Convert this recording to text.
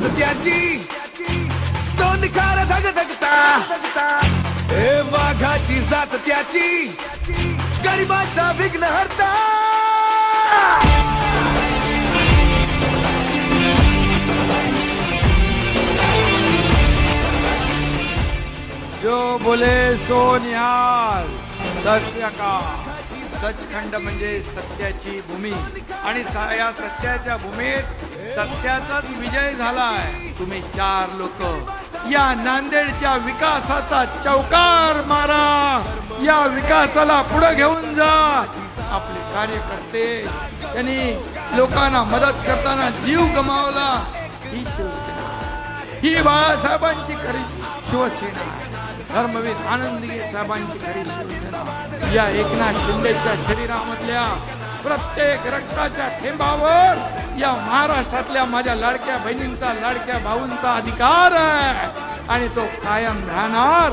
जगत त्याजी तो निखार धग धगता। हे वाघाची जात त्याची। गरिबाचा विघ्न हरता। जो बोले सोनिहाल दर्शका सचखंड म्हणजे सत्याची भूमी. आणि या सत्याच्या भूमीत सत्याचाच विजय झालाय. तुम्ही चार लोक. या नांदेडच्या विकासाचा चौकार मारा. या विकासाला पुढे घेऊन जा. आपले कार्यकर्ते त्यांनी लोकांना मदत करताना जीव गमावला. ही शिवसेना. ही बाळासाहेबांची खरी शिवसेना. आहे. धर्मवीर आनंदी साहेबांची खरी शिवसेना या एकनाथ शिंदेच्या शरीरामधल्या प्रत्येक रक्ताच्या ठेंबावर या महाराष्ट्रातल्या माझ्या लाडक्या बहिणींचा लाडक्या भाऊंचा अधिकार आहे. आणि तो कायम राहणार.